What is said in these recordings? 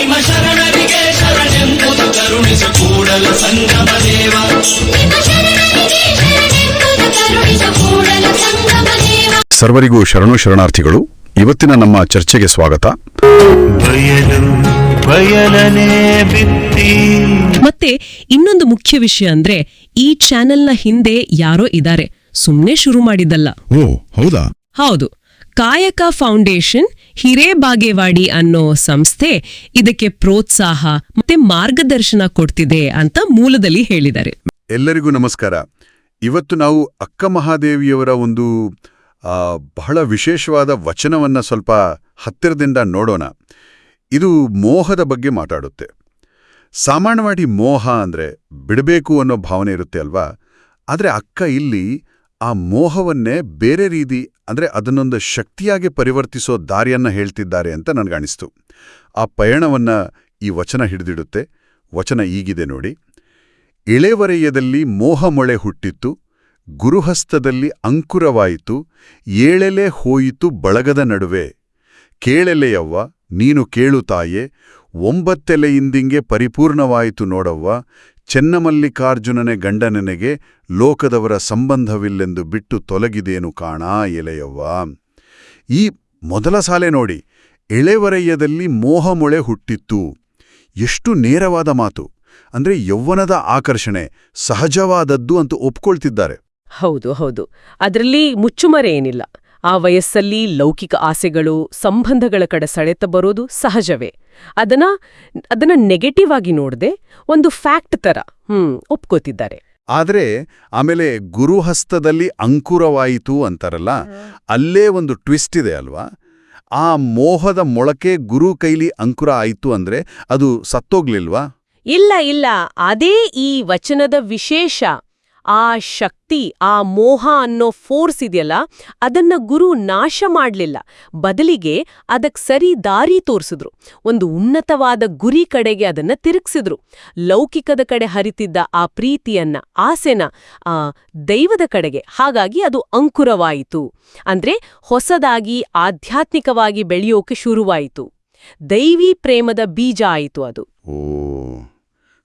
ನಿಮ್ಮ ಶರಣರಿಗೆ ಶರಣೆಂಬುದು ಕರುಣಿಸು ಕೂಡಲ ಸಂಗಮ ದೇವ. ಸರ್ವರಿಗೂ ಶರಣು ಶರಣಾರ್ಥಿಗಳು ಇವತ್ತಿನ ನಮ್ಮ ಚರ್ಚೆಗೆ ಸ್ವಾಗತ. ಬಯಲು ಬಯಲನೆ ಬಿತ್ತಿ. ಮತ್ತೆ ಇನ್ನೊಂದು ಮುಖ್ಯ ವಿಷಯ ಅಂದ್ರೆ ಈ ಚಾನೆಲ್ನ ಹಿಂದೆ ಯಾರೋ ಇದ್ದಾರೆ. ಸುಮ್ನೆ ಶುರು ಮಾಡಿದ್ದಲ್ಲ. ಓ ಹೌದಾ? ಹೌದು. ಕಾಯಕ ಫೌಂಡೇಶನ್ ಹಿರೇಬಾಗೇವಾಡಿ ಅನ್ನೋ ಸಂಸ್ಥೆ ಇದಕ್ಕೆ ಪ್ರೋತ್ಸಾಹ ಮತ್ತೆ ಮಾರ್ಗದರ್ಶನ ಕೊಡ್ತಿದೆ ಅಂತ ಮೂಲದಲ್ಲಿ ಹೇಳಿದ್ದಾರೆ. ಎಲ್ಲರಿಗೂ ನಮಸ್ಕಾರ. ಇವತ್ತು ನಾವು ಅಕ್ಕ ಮಹಾದೇವಿಯವರ ಒಂದು ಬಹಳ ವಿಶೇಷವಾದ ವಚನವನ್ನ ಸ್ವಲ್ಪ ಹತ್ತಿರದಿಂದ ನೋಡೋಣ. ಇದು ಮೋಹದ ಬಗ್ಗೆ ಮಾತಾಡುತ್ತೆ. ಸಾಮಾನ್ಯವಾಗಿ ಮೋಹ ಅಂದರೆ ಬಿಡಬೇಕು ಅನ್ನೋ ಭಾವನೆ ಇರುತ್ತೆ ಅಲ್ವಾ? ಆದರೆ ಅಕ್ಕ ಇಲ್ಲಿ ಆ ಮೋಹವನ್ನೇ ಬೇರೆ ರೀತಿ, ಅಂದ್ರೆ ಅದನ್ನೊಂದು ಶಕ್ತಿಯಾಗಿ ಪರಿವರ್ತಿಸೋ ದಾರಿಯನ್ನ ಹೇಳ್ತಿದ್ದಾರೆ ಅಂತ ನನಗಾಣಿಸ್ತು ಆ ಪಯಣವನ್ನ ಈ ವಚನ ಹಿಡಿದಿಡುತ್ತೆ. ವಚನ ಈಗಿದೆ ನೋಡಿ. ಇಳೆವರೆಯದಲ್ಲಿ ಮೋಹಮೊಳೆ ಹುಟ್ಟಿತ್ತು, ಗುರುಹಸ್ತದಲ್ಲಿ ಅಂಕುರವಾಯಿತು, ಏಳೆಲೆ ಹೋಯಿತು ಬಳಗದ ನಡುವೆ. ಕೇಳೆಲೆಯವ್ವ, ನೀನು ಕೇಳು ತಾಯೆ ಒಂಬತ್ತೆಲೆಯಿಂದಿಂಗೆ ಪರಿಪೂರ್ಣವಾಯಿತು ನೋಡವ್ವ ಚೆನ್ನಮಲ್ಲಿಕಾರ್ಜುನನೆ ಗಂಡನನೆಗೆ ಲೋಕದವರ ಸಂಬಂಧವಿಲ್ಲೆಂದು ಬಿಟ್ಟು ತೊಲಗಿದೇನು ಕಾಣಾ ಎಲೆಯವ್ವ? ಈ ಮೊದಲ ಸಾಲೆ ನೋಡಿ, ಎಳೆವರಯ್ಯದಲ್ಲಿ ಮೋಹಮೊಳೆ ಹುಟ್ಟಿತ್ತು. ಎಷ್ಟು ನೇರವಾದ ಮಾತು. ಅಂದ್ರೆ ಯೌವನದ ಆಕರ್ಷಣೆ, ಸಹಜವಾದದ್ದು ಅಂತ ಒಪ್ಕೊಳ್ತಿದ್ದಾರೆ. ಹೌದು ಹೌದು. ಅದರಲ್ಲಿ ಮುಚ್ಚುಮರೆ ಏನಿಲ್ಲ. ಆ ವಯಸ್ಸಲ್ಲಿ ಲೌಕಿಕ ಆಸೆಗಳು ಸಂಬಂಧಗಳ ಕಡೆ ಸೆಳೆತ ಬರೋದು ಸಹಜವೇ. ಅದನ್ನ ಅದನ್ನ ನೆಗೆಟಿವ್ ಆಗಿ ನೋಡದೆ ಒಂದು ಫ್ಯಾಕ್ಟ್ ತರ ಹ್ಮ್ ಒಪ್ಕೋತಿದ್ದಾರೆ. ಆದ್ರೆ ಆಮೇಲೆ ಗುರುಹಸ್ತದಲ್ಲಿ ಅಂಕುರವಾಯಿತು ಅಂತಾರಲ್ಲ ಅಲ್ಲೇ ಒಂದು ಟ್ವಿಸ್ಟ್ ಇದೆ ಅಲ್ವಾ? ಆ ಮೋಹದ ಮೊಳಕೆ ಗುರು ಕೈಲಿ ಅಂಕುರ ಆಯಿತು ಅಂದ್ರೆ ಅದು ಸತ್ತೋಗ್ಲಿಲ್ವಾ? ಇಲ್ಲ ಇಲ್ಲ. ಅದೇ ಈ ವಚನದ ವಿಶೇಷ. ಆ ಶಕ್ತಿ, ಆ ಮೋಹ ಅನ್ನೋ ಫೋರ್ಸ್ ಇದೆಯಲ್ಲ, ಅದನ್ನ ಗುರು ನಾಶ ಮಾಡಲಿಲ್ಲ. ಬದಲಿಗೆ ಅದಕ್ಕೆ ಸರಿ ದಾರಿ ತೋರಿಸಿದ್ರು. ಒಂದು ಉನ್ನತವಾದ ಗುರಿ ಕಡೆಗೆ ಅದನ್ನ ತಿರುಗಿಸಿದ್ರು. ಲೌಕಿಕದ ಕಡೆ ಹರಿತಿದ್ದ ಆ ಪ್ರೀತಿಯನ್ನ, ಆಸೆನ, ಆ ದೈವದ ಕಡೆಗೆ, ಹಾಗಾಗಿ ಅದು ಅಂಕುರವಾಯಿತು. ಅಂದ್ರೆ ಹೊಸದಾಗಿ, ಆಧ್ಯಾತ್ಮಿಕವಾಗಿ ಬೆಳೆಯೋಕೆ ಶುರುವಾಯಿತು. ದೈವಿ ಪ್ರೇಮದ ಬೀಜ ಆಯಿತು ಅದು. ಓ,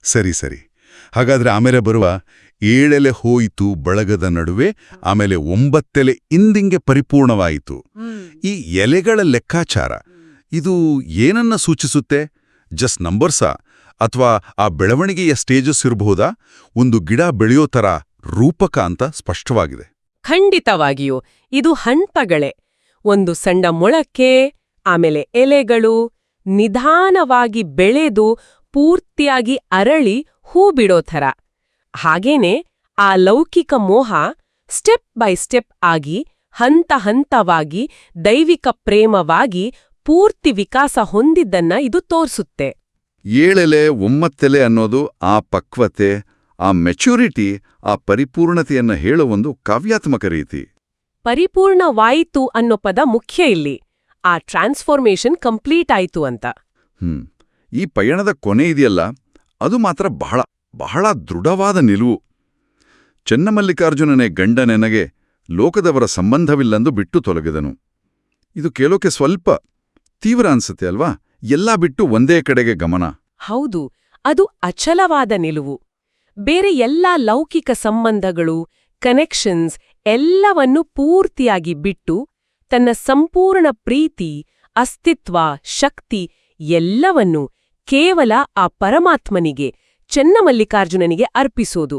ಸರಿ ಸರಿ. ಹಾಗಾದ್ರೆ ಆಮೇಲೆ ಬರುವ ಏಳೆಲೆ ಹೋಯಿತು ಬಳಗದ ನಡುವೆ, ಆಮೇಲೆ ಒಂಬತ್ತೆಲೆ ಇಂದಿಂಗೆ ಪರಿಪೂರ್ಣವಾಯಿತು. ಈ ಎಲೆಗಳ ಲೆಕ್ಕಾಚಾರ, ಇದು ಏನನ್ನ ಸೂಚಿಸುತ್ತೆ? ಜಸ್ಟ್ ನಂಬರ್ಸಾ? ಅಥವಾ ಆ ಬೆಳವಣಿಗೆಯ ಸ್ಟೇಜಸ್ ಇರಬಹುದಾ? ಒಂದು ಗಿಡ ಬೆಳೆಯೋ ಥರ ರೂಪಕ ಅಂತ ಸ್ಪಷ್ಟವಾಗಿದೆ. ಖಂಡಿತವಾಗಿಯೂ, ಇದು ಹಂತಗಳೇ ಒಂದು ಸಣ್ಣ ಮೊಳಕೆ, ಆಮೇಲೆ ಎಲೆಗಳು ನಿಧಾನವಾಗಿ ಬೆಳೆದು ಪೂರ್ತಿಯಾಗಿ ಅರಳಿ ಹೂ ಬಿಡೋ ಥರ. ಹಾಗೇನೆ ಆ ಲೌಕಿಕ ಮೋಹ ಸ್ಟೆಪ್ ಬೈ ಸ್ಟೆಪ್ ಆಗಿ ಹಂತ ಹಂತವಾಗಿ ದೈವಿಕ ಪ್ರೇಮವಾಗಿ ಪೂರ್ತಿ ವಿಕಾಸ ಹೊಂದಿದ್ದನ್ನ ಇದು ತೋರಿಸುತ್ತೆ. ಏಳೆಲೆ ಒಮ್ಮತ್ತೆಲೆ ಅನ್ನೋದು ಆ ಪಕ್ವತೆ ಆ ಮೆಚ್ಯೂರಿಟಿ ಆ ಪರಿಪೂರ್ಣತೆಯನ್ನ ಹೇಳುವ ಒಂದು ಕಾವ್ಯಾತ್ಮಕ ರೀತಿ. ಪರಿಪೂರ್ಣವಾಯಿತು ಅನ್ನೋ ಪದ ಮುಖ್ಯ ಇಲ್ಲಿ. ಆ ಟ್ರಾನ್ಸ್ಫಾರ್ಮೇಷನ್ ಕಂಪ್ಲೀಟ್ ಆಯ್ತು ಅಂತ. ಹ್ಮ್. ಈ ಪಯಣದ ಕೊನೆ ಇದೆಯಲ್ಲ ಅದು ಮಾತ್ರ ಬಹಳ ಬಹಳ ದೃಢವಾದ ನಿಲುವು. ಚೆನ್ನಮಲ್ಲಿಕಾರ್ಜುನನೇ ಗಂಡ ನೆನಗೆ ಲೋಕದವರ ಸಂಬಂಧವಿಲ್ಲಂದು ಬಿಟ್ಟು ತೊಲಗಿದನು. ಇದು ಕೇಳೋಕೆ ಸ್ವಲ್ಪ ತೀವ್ರ ಅನ್ಸುತ್ತೆ ಅಲ್ವಾ? ಎಲ್ಲಾ ಬಿಟ್ಟು ಒಂದೇ ಕಡೆಗೆ ಗಮನ. ಹೌದು, ಅದು ಅಚಲವಾದ ನಿಲುವು. ಬೇರೆ ಎಲ್ಲಾ ಲೌಕಿಕ ಸಂಬಂಧಗಳು ಕನೆಕ್ಷನ್ಸ್ ಎಲ್ಲವನ್ನೂ ಪೂರ್ತಿಯಾಗಿ ಬಿಟ್ಟು ತನ್ನ ಸಂಪೂರ್ಣ ಪ್ರೀತಿ, ಅಸ್ತಿತ್ವ, ಶಕ್ತಿ ಎಲ್ಲವನ್ನೂ ಕೇವಲ ಆ ಪರಮಾತ್ಮನಿಗೆ, ಚೆನ್ನಮಲ್ಲಿಕಾರ್ಜುನನಿಗೆ ಅರ್ಪಿಸೋದು.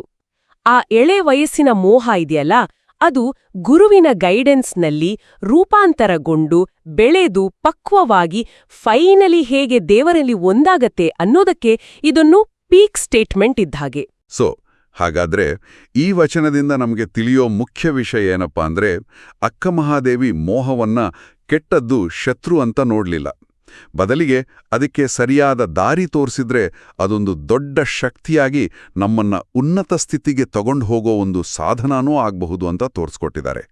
ಆ ಎಳೆ ವಯಸ್ಸಿನ ಮೋಹ ಇದೆಯಲ್ಲ, ಅದು ಗುರುವಿನ ಗೈಡೆನ್ಸ್ನಲ್ಲಿ ರೂಪಾಂತರಗೊಂಡು ಬೆಳೆದು ಪಕ್ವವಾಗಿ ಫೈನಲಿ ಹೇಗೆ ದೇವರಲ್ಲಿ ಒಂದಾಗತ್ತೆ ಅನ್ನೋದಕ್ಕೆ ಇದೊಂದು ಪೀಕ್ ಸ್ಟೇಟ್ಮೆಂಟ್ ಇದ್ದಾಗೆ ಸೊ, ಹಾಗಾದ್ರೆ ಈ ವಚನದಿಂದ ನಮಗೆ ತಿಳಿಯೋ ಮುಖ್ಯ ವಿಷಯ ಏನಪ್ಪಾ ಅಂದ್ರೆ, ಅಕ್ಕಮಹಾದೇವಿ ಮೋಹವನ್ನ ಕೆಟ್ಟದ್ದು ಶತ್ರು ಅಂತ ನೋಡ್ಲಿಲ್ಲ. ಬದಲಿಗೆ ಅದಕ್ಕೆ ಸರಿಯಾದ ದಾರಿ ತೋರಿಸಿದ್ರೆ ಅದೊಂದು ದೊಡ್ಡ ಶಕ್ತಿಯಾಗಿ ನಮ್ಮನ್ನ ಉನ್ನತ ಸ್ಥಿತಿಗೆ ತಗೊಂಡು ಹೋಗೋ ಒಂದು ಸಾಧನಾನೂ ಆಗಬಹುದು ಅಂತ ತೋರಿಸ್ಕೊಟ್ಟಿದ್ದಾರೆ.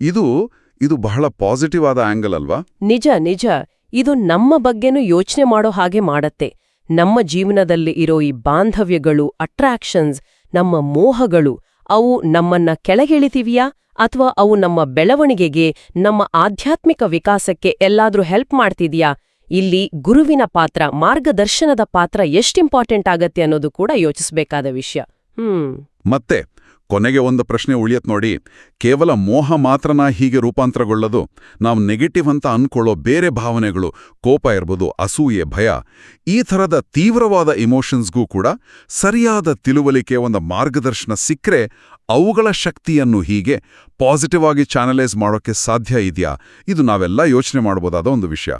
ಇದು ಇದು ಬಹಳ ಪಾಸಿಟಿವ್ ಆದ ಆಂಗಲ್ ಅಲ್ವಾ? ನಿಜ ನಿಜ. ಇದು ನಮ್ಮ ಬಗ್ಗೆನೂ ಯೋಚನೆ ಮಾಡೋ ಹಾಗೆ ಮಾಡತ್ತೆ. ನಮ್ಮ ಜೀವನದಲ್ಲಿ ಇರೋ ಈ ಬಾಂಧವ್ಯಗಳು ಅಟ್ರಾಕ್ಷನ್ಸ್ ನಮ್ಮ ಮೋಹಗಳು, ಅವು ನಮ್ಮನ್ನ ಕೆಳಗಿಳಿತೀವಿಯಾ? ಅಥವಾ ಅವು ನಮ್ಮ ಬೆಳವಣಿಗೆಗೆ, ನಮ್ಮ ಆಧ್ಯಾತ್ಮಿಕ ವಿಕಾಸಕ್ಕೆ ಎಲ್ಲಾದ್ರೂ ಹೆಲ್ಪ್ ಮಾಡ್ತಿದ್ಯಾ? ಇಲ್ಲಿ ಗುರುವಿನ ಪಾತ್ರ, ಮಾರ್ಗದರ್ಶನದ ಪಾತ್ರ ಎಷ್ಟು ಇಂಪಾರ್ಟೆಂಟ್ ಆಗತ್ತೆ ಅನ್ನೋದು ಕೂಡ ಯೋಚಿಸಬೇಕಾದ ವಿಷಯ. ಮತ್ತೆ, ಕೊನೆಗೆ ಒಂದು ಪ್ರಶ್ನೆ ಉಳಿಯತ್ ನೋಡಿ. ಕೇವಲ ಮೋಹ ಮಾತ್ರನ ಹೀಗೆ ರೂಪಾಂತರಗೊಳ್ಳೋದು, ನಾವು ನೆಗೆಟಿವ್ ಅಂತ ಅನ್ಕೊಳ್ಳೋ ಬೇರೆ ಭಾವನೆಗಳು, ಕೋಪ ಇರ್ಬೋದು, ಅಸೂಯೆ, ಭಯ, ಈ ಥರದ ತೀವ್ರವಾದ ಇಮೋಷನ್ಸ್ಗೂ ಕೂಡ ಸರಿಯಾದ ತಿಳುವಳಿಕೆ ಒಂದು ಮಾರ್ಗದರ್ಶನ ಸಿಕ್ಕರೆ ಅವುಗಳ ಶಕ್ತಿಯನ್ನು ಹೀಗೆ ಪಾಸಿಟಿವ್ ಆಗಿ ಚಾನಲೈಸ್ ಮಾಡೋಕ್ಕೆ ಸಾಧ್ಯ ಇದೆಯಾ? ಇದು ನಾವೆಲ್ಲ ಯೋಚನೆ ಮಾಡ್ಬೋದಾದ ಒಂದು ವಿಷಯ.